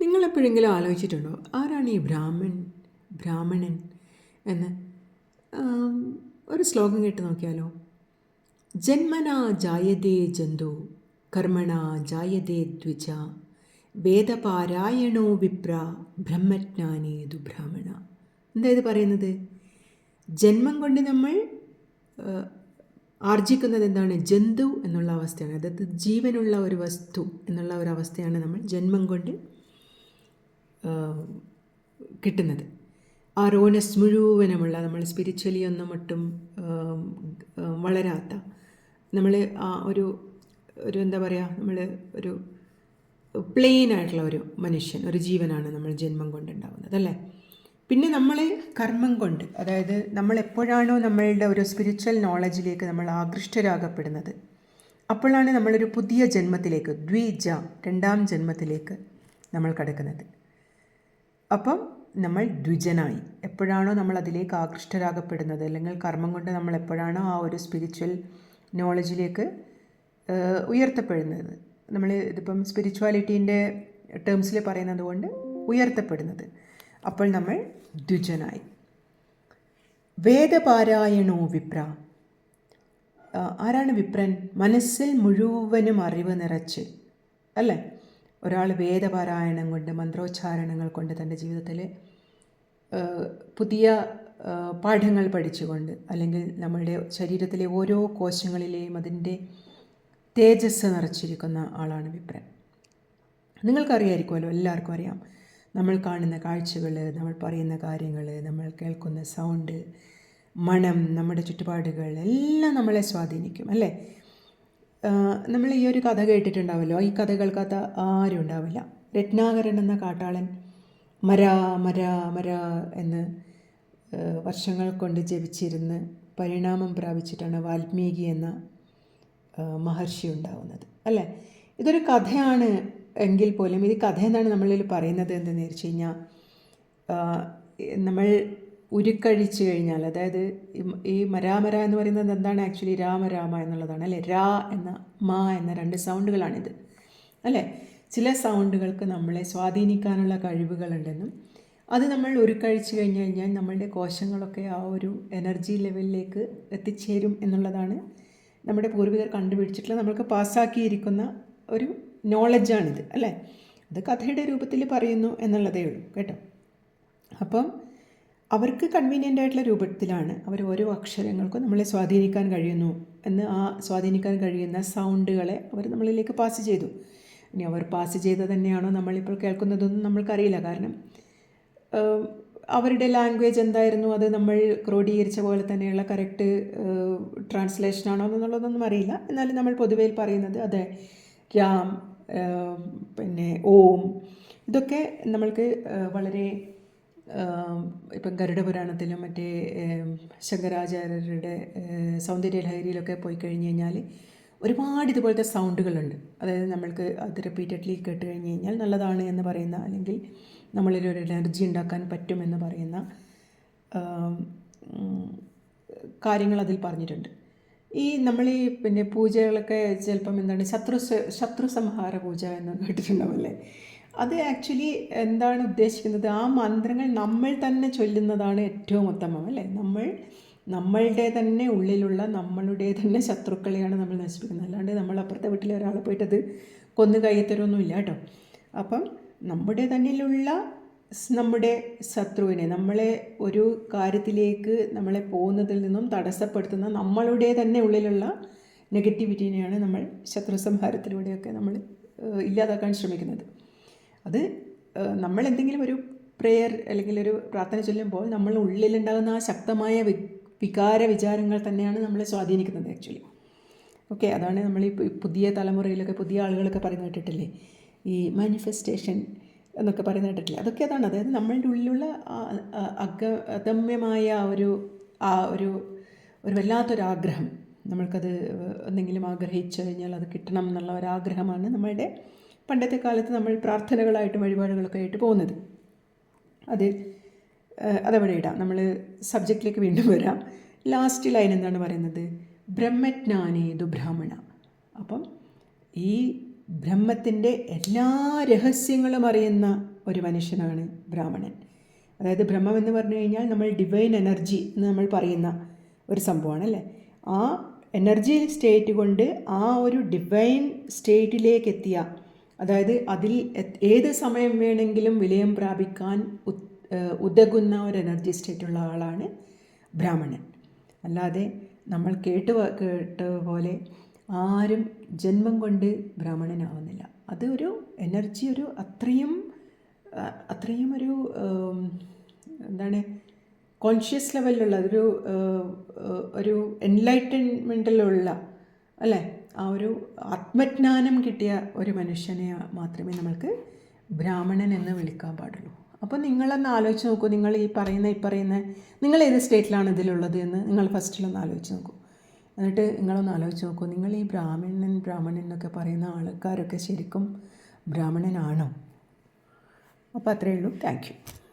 നിങ്ങളെപ്പോഴെങ്കിലും ആലോചിച്ചിട്ടുണ്ടോ? ആരാണ് ഈ ബ്രാഹ്മൺ ബ്രാഹ്മണൻ എന്ന്? ഒരു ശ്ലോകം കേട്ട് നോക്കിയാലോ? ജന്മന ജായതേ ജന്തു കർമ്മണ ജായതേ ദ്വിജ വേദപാരായണോ വിപ്ര ബ്രഹ്മജ്ഞാനേതു ബ്രാഹ്മണ. എന്താ ഇത് പറയുന്നത്? ജന്മം കൊണ്ട് നമ്മൾ ആർജിക്കുന്നത് എന്താണ്? ജന്തു എന്നുള്ള അവസ്ഥയാണ്. അതായത് ജീവനുള്ള ഒരു വസ്തു എന്നുള്ള ഒരു അവസ്ഥയാണ് നമ്മൾ ജന്മം കൊണ്ട് കിട്ടുന്നത്. ആ റോനസ് മുഴുവനുമുള്ള നമ്മൾ സ്പിരിച്വലി ഒന്നും ഒട്ടും വളരാത്ത നമ്മൾ ആ ഒരു ഒരു എന്താ പറയുക നമ്മൾ ഒരു പ്ലെയിൻ ആയിട്ടുള്ള ഒരു മനുഷ്യൻ ഒരു ജീവനാണ് നമ്മൾ ജന്മം കൊണ്ടുണ്ടാകുന്നത് അല്ലേ? പിന്നെ നമ്മൾ കർമ്മം കൊണ്ട് അതായത് നമ്മൾ എപ്പോഴാണോ നമ്മളുടെ ഒരു സ്പിരിച്വൽ നോളജിലേക്ക് നമ്മൾ ആകൃഷ്ടരാകപ്പെടുന്നത് അപ്പോഴാണ് നമ്മളൊരു പുതിയ ജന്മത്തിലേക്ക് ദ്വിജ രണ്ടാം ജന്മത്തിലേക്ക് നമ്മൾ കടക്കുന്നത്. അപ്പം നമ്മൾ ദ്വിജനായി. എപ്പോഴാണോ നമ്മൾ അതിലേക്ക് ആകൃഷ്ടരാകപ്പെടുന്നത് അല്ലെങ്കിൽ കർമ്മം കൊണ്ട് നമ്മൾ എപ്പോഴാണോ ആ ഒരു സ്പിരിച്വൽ നോളജിലേക്ക് ഉയർത്തപ്പെടുന്നത്. നമ്മൾ ഇതിപ്പം സ്പിരിച്വാലിറ്റീന്റെ ടേംസിൽ പറയുന്നത് കൊണ്ട് ഉയർത്തപ്പെടുന്നത്. അപ്പോൾ നമ്മൾ ദ്വിജനായി. വേദപാരായണോ വിപ്ര? ആരാണ് വിപ്രൻ? മനസ്സിൽ മുഴുവനും അറിവ് നിറച്ച് അല്ലേ? ഒരാൾ വേദപാരായണം കൊണ്ട് മന്ത്രോച്ചാരണങ്ങൾ കൊണ്ട് തന്റെ ജീവിതത്തിൽ പുതിയ പാഠങ്ങൾ പഠിച്ചുകൊണ്ട് അല്ലെങ്കിൽ നമ്മളുടെ ശരീരത്തിലെ ഓരോ കോശങ്ങളിലെയും അതിന്റെ തേജസ് നിറച്ചിരിക്കുന്ന ആളാണ് വിപ്രൻ. നിങ്ങൾക്കറിയായിരിക്കുമല്ലോ എല്ലാവർക്കും അറിയാം. നമ്മൾ കാണുന്ന കാഴ്ചകൾ നമ്മൾ പറയുന്ന കാര്യങ്ങൾ നമ്മൾ കേൾക്കുന്ന സൗണ്ട് മണം നമ്മുടെ ചുറ്റുപാടുകൾ എല്ലാം നമ്മളെ സ്വാധീനിക്കും അല്ലേ? നമ്മൾ ഈ ഒരു കഥ കേട്ടിട്ടുണ്ടാവല്ലോ. ഈ കഥ കേൾക്കാത്ത ആരും ഉണ്ടാവില്ല. രത്നാകരൻ എന്ന കാട്ടാളൻ മര മര മര എന്ന് വർഷങ്ങൾ കൊണ്ട് ജപിച്ചിരുന്ന് പരിണാമം പ്രാപിച്ചിട്ടാണ് വാൽമീകി എന്ന മഹർഷി ഉണ്ടാവുന്നത്. അല്ലേ? ഇതൊരു കഥയാണ് എങ്കിൽ പോലും ഇത് കഥ എന്നാണ് നമ്മളിൽ പറയുന്നത് എന്തെന്ന് വെച്ച് കഴിഞ്ഞാൽ നമ്മൾ ഉരുക്കഴിച്ച് കഴിഞ്ഞാൽ അതായത് ഈ മരാമര എന്ന് പറയുന്നത് എന്താണ് ആക്ച്വലി രാമരാമ എന്നുള്ളതാണ് അല്ലേ? രാ എന്ന മാ എന്ന രണ്ട് സൗണ്ടുകളാണിത്. അല്ലേ? ചില സൗണ്ടുകൾക്ക് നമ്മളെ സ്വാധീനിക്കാനുള്ള കഴിവുകളുണ്ടെന്നും അത് നമ്മൾ ഉരുക്കഴിച്ചു കഴിഞ്ഞു കഴിഞ്ഞാൽ നമ്മളുടെ കോശങ്ങളൊക്കെ ആ ഒരു എനർജി ലെവലിലേക്ക് എത്തിച്ചേരും എന്നുള്ളതാണ് നമ്മുടെ പൂർവികർ കണ്ടുപിടിച്ചിട്ടുള്ള നമ്മൾക്ക് പാസ്സാക്കിയിരിക്കുന്ന ഒരു നോളജാണിത് അല്ലേ? അത് കഥയുടെ രൂപത്തിൽ പറയുന്നു എന്നുള്ളതേ ഉള്ളൂ കേട്ടോ? അപ്പം അവർക്ക് കൺവീനിയന്റ് ആയിട്ടുള്ള രൂപത്തിലാണ് അവർ ഓരോ അക്ഷരങ്ങൾക്കും നമ്മളെ സ്വാധീനിക്കാൻ കഴിയുന്നു എന്ന് ആ സ്വാധീനിക്കാൻ കഴിയുന്ന സൗണ്ടുകളെ അവർ നമ്മളിലേക്ക് പാസ് ചെയ്തു. ഇനി അവർ പാസ് ചെയ്ത് തന്നെയാണോ നമ്മളിപ്പോൾ കേൾക്കുന്നതൊന്നും നമ്മൾക്കറിയില്ല. കാരണം അവരുടെ ലാംഗ്വേജ് എന്തായിരുന്നു? അത് നമ്മൾ ക്രോഡീകരിച്ച പോലെ തന്നെയുള്ള കറക്റ്റ് ട്രാൻസ്ലേഷൻ ആണോ എന്നുള്ളതൊന്നും അറിയില്ല. എന്നാലും നമ്മൾ പൊതുവേ പറയുന്നത് അതെ. രാം പിന്നെ ഓം ഇതൊക്കെ നമ്മൾക്ക് വളരെ ഇപ്പം ഗരുഡപുരാണത്തിലും മറ്റേ ശങ്കരാചാര്യരുടെ സൗന്ദര്യ സൗന്ദര്യലഹരിയിലൊക്കെ പോയി കഴിഞ്ഞ് കഴിഞ്ഞാൽ ഒരുപാട് ഇതുപോലത്തെ സൗണ്ടുകളുണ്ട്. അതായത് നമ്മൾക്ക് അത് റിപ്പീറ്റഡ്ലി കേട്ട് കഴിഞ്ഞ് കഴിഞ്ഞാൽ നല്ലതാണ് എന്ന് പറയുന്ന അല്ലെങ്കിൽ നമ്മളിൽ ഒരു എനർജി ഉണ്ടാക്കാൻ പറ്റുമെന്ന് പറയുന്ന കാര്യങ്ങൾ അതിൽ പറഞ്ഞിട്ടുണ്ട്. ഈ നമ്മൾ ഈ പിന്നെ പൂജകളൊക്കെ ചിലപ്പം എന്താണ് ശത്രു ശത്രു സംഹാര പൂജ എന്ന് കേട്ടിട്ടുണ്ടാവല്ലേ അത് ആക്ച്വലി എന്താണ് ഉദ്ദേശിക്കുന്നത്? ആ മന്ത്രങ്ങൾ നമ്മൾ തന്നെ ചൊല്ലുന്നതാണ് ഏറ്റവും ഉത്തമം അല്ലേ? നമ്മൾ നമ്മളുടെ തന്നെ ഉള്ളിലുള്ള നമ്മളുടെ തന്നെ ശത്രുക്കളെയാണ് നമ്മൾ നശിപ്പിക്കുന്നത്. അല്ലാണ്ട് നമ്മൾ അപ്പുറത്തെ വീട്ടിലെ ഒരാളെ പോയിട്ടത് കൊന്നു കയ്യത്തരൊന്നുമില്ല കേട്ടോ. അപ്പം നമ്മുടെ തന്നിലുള്ള നമ്മുടെ ശത്രുവിനെ നമ്മളെ ഒരു കാര്യത്തിലേക്ക് നമ്മളെ പോകുന്നതിൽ നിന്നും തടസ്സപ്പെടുത്തുന്ന നമ്മളുടെ തന്നെ ഉള്ളിലുള്ള നെഗറ്റിവിറ്റീനെയാണ് നമ്മൾ ശത്രു സംഹാരത്തിലൂടെയൊക്കെ നമ്മൾ ഇല്ലാതാക്കാൻ ശ്രമിക്കുന്നത്. അത് നമ്മൾ എന്തെങ്കിലും ഒരു പ്രെയർ അല്ലെങ്കിൽ ഒരു പ്രാർത്ഥന ചൊല്ലുമ്പോൾ നമ്മൾ ഉള്ളിലുണ്ടാകുന്ന ആ ശക്തമായ വി വികാര വിചാരങ്ങൾ തന്നെയാണ് നമ്മളെ സ്വാധീനിക്കുന്നത് ആക്ച്വലി ഓക്കെ അതാണ് നമ്മൾ ഈ പുതിയ തലമുറയിലൊക്കെ പുതിയ ആളുകളൊക്കെ പറയുന്നത് കേട്ടിട്ടില്ലേ? ഈ മാനിഫെസ്റ്റേഷൻ എന്നൊക്കെ പറയുന്നത് കേട്ടിട്ടില്ലേ? അതൊക്കെ അതാണ്. അതായത് നമ്മളുടെ ഉള്ളിലുള്ള അഗ അഗമ്യമായ ഒരു ആ ഒരു ഒരു വല്ലാത്തൊരാഗ്രഹം നമ്മൾക്കത് എന്തെങ്കിലും ആഗ്രഹിച്ചു കഴിഞ്ഞാൽ അത് കിട്ടണം എന്നുള്ള ഒരാഗ്രഹമാണ് നമ്മളുടെ പണ്ടത്തെ കാലത്ത് നമ്മൾ പ്രാർത്ഥനകളായിട്ടും വഴിപാടുകളൊക്കെ ആയിട്ട് പോകുന്നത്. അത് അതവിടെ ഇടാം. നമ്മൾ സബ്ജക്റ്റിലേക്ക് വീണ്ടും വരാം. ലാസ്റ്റ് ലൈൻ എന്താണ് പറയുന്നത്? ബ്രഹ്മജ്ഞാനേതു ബ്രാഹ്മണ. അപ്പം ഈ ബ്രഹ്മത്തിന്റെ എല്ലാ രഹസ്യങ്ങളും അറിയുന്ന ഒരു മനുഷ്യനാണ് ബ്രാഹ്മണൻ. അതായത് ബ്രഹ്മം എന്ന് പറഞ്ഞു കഴിഞ്ഞാൽ നമ്മൾ ഡിവൈൻ എനർജി എന്ന് നമ്മൾ പറയുന്ന ഒരു സംഭവമാണ് അല്ലേ ആ എനർജി സ്റ്റേറ്റ് കൊണ്ട് ആ ഒരു ഡിവൈൻ സ്റ്റേറ്റിലേക്ക് എത്തിയ അതായത് അതിൽ ഏത് സമയം വേണമെങ്കിലും വിലയം പ്രാപിക്കാൻ ഉതകുന്ന ഒരു എനർജി സ്റ്റേറ്റുള്ള ആളാണ് ബ്രാഹ്മണൻ. അല്ലാതെ നമ്മൾ കേട്ട് കേട്ട പോലെ ആരും ജന്മം കൊണ്ട് ബ്രാഹ്മണനാവുന്നില്ല. അതൊരു എനർജി ഒരു അത്രയും അത്രയും ഒരു എന്താണ് കോൺഷ്യസ് ലെവലിലുള്ള ഒരു ഒരു എൻലൈറ്റൻമെന്റിലുള്ള അല്ലേ? ആ ഒരു ആത്മജ്ഞാനം കിട്ടിയ ഒരു മനുഷ്യനെ മാത്രമേ നമ്മൾക്ക് ബ്രാഹ്മണൻ എന്ന് വിളിക്കാൻ പാടുള്ളൂ. അപ്പോൾ നിങ്ങളൊന്ന് ആലോചിച്ച് നോക്കൂ. നിങ്ങൾ ഈ പറയുന്ന ഈ പറയുന്ന നിങ്ങൾ ഏത് സ്റ്റേറ്റിലാണ് ഇതിലുള്ളത് എന്ന് നിങ്ങൾ ഫസ്റ്റിലൊന്ന് ആലോചിച്ച് നോക്കൂ. എന്നിട്ട് നിങ്ങളൊന്ന് ആലോചിച്ച് നോക്കൂ. നിങ്ങൾ ഈ ബ്രാഹ്മണൻ ബ്രാഹ്മണൻ എന്നൊക്കെ പറയുന്ന ആൾക്കാരൊക്കെ ശരിക്കും ബ്രാഹ്മണനാണോ? അപ്പോൾ അത്രയേ ഉള്ളൂ. Thank you.